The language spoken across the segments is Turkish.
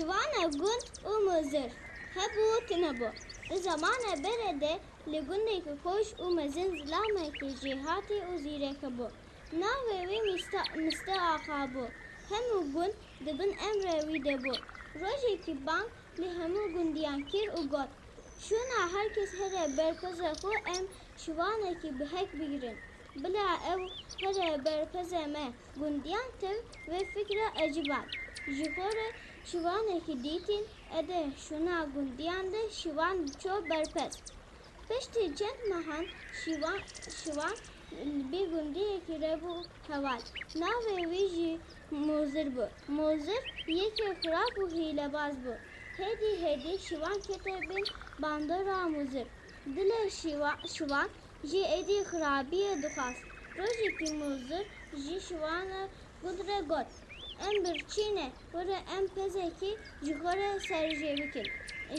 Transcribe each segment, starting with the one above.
Şivana gunt umuzır. Hebu tinabu. Zamane berede ligundeki koş umazın zlameki cihati uzire kabu. Navevi mista akabu. Hemu gun dibin emrevi debu. Roje ki bank li hemu gun diyan kir ugot. Şuna herkes hele berpeze ku em şivaneki bihek bigirin. Bila ev hele berpeze me gundiyan tiv ve fikre ecibat. Jikore xwe şivanekî dîtin ede şuna gundiyan de şivan ço berpez. Piştî cend mehan şivan şivan bir gundiyekî rebû heval. Navê wî jî Muzir bû. Muzir yekê xirab û hîlebaz bû. Hedi hedi şivan kete bin bandora muzir. Dile şivan, şivan ji edi xirabiye dixwast. Rojekî muzir ji şivana gudre got. Em birçîne were em pezekî ji xwe re serjê bikin.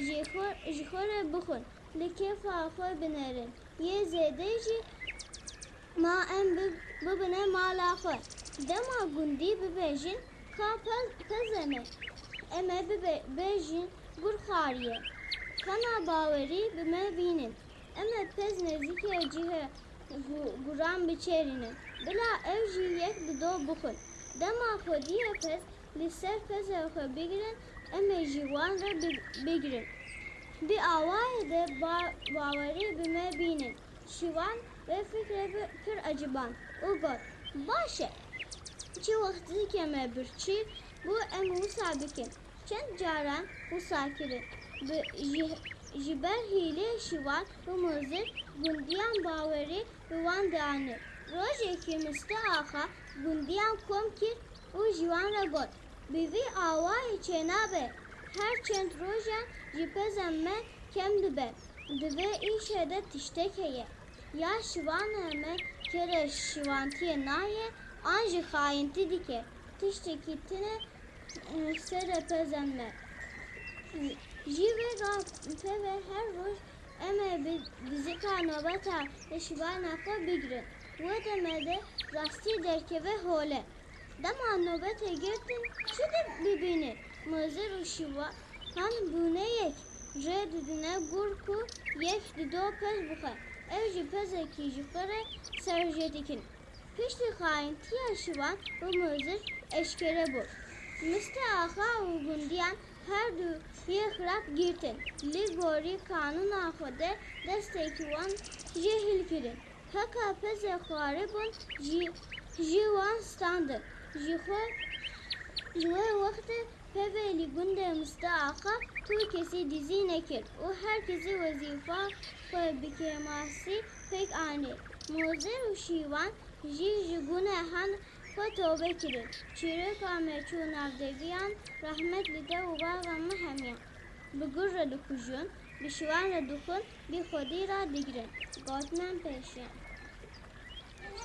Ji xwe ji xwe re bixwin. Li kêfa xwe binerin. Yê zêde jî ma em bi- bibine mala xwe. Dema gundî bibêjin ka pez, peze me. Em ê bibe- bêjin gur xariye. Kana bawerî bi me bînin. Em ê pez nêzîkê cihê gu- guran biçêrînin. Bila ew jî yek bi do bixwin. Dema pez li ser pezê xwe bigirin, em ê jî wan re bi- bigirin. Bi awayê de ba- bawerî bi me bînin. Şivan ve fikre bi pir eciban. û got. Baş e. Çi wextî ke me birçî bû em wisa bikin. Çend caran wisa kirin. Bi ji- ji ber hîlê şivan û muzir gundiyan bawerî bi wan miste axa gundiyan kom kir û ji wan re got. Bi vî awayê çênabe her çend rojan ji pezên me kem dibe. Di vê îşê de tiştek heye. Ya şivana me kere şivantiye naye an ji xayintî dike. Tiştekî tune sere pezên me. Jî vê ga peve her roj em ê bi dizika nobeta şivana xwe bigirin. Wê deme de rastî derkeve hole. Dema nobetê girtin çi de bibînî? Mızır û şivan bûneyek rê didine gur ku yek di do pez bixe. Ew jî pezekî ji xwe re serjê dikin. Piştî xayintiya şivan û mızır eşkere bû. Miste axa û gundiyan her du xirab girtin. Li gorî kanûna xwe de destekî wan xwarê bûn jî jî wan standin. Ji ji pevê lî gundê miste axa tu kesî dizî nekir û her kesî wezîfa xwe bi kêmasî pêk anî. Mozir û şîvan jî ji gunehan xwe tewbe kirin. Çîrêka me çû navdegiyan rehmet li te û bava me hemiyan. Bi gur re dikujin, bi şivan re dixwin, bi xwedî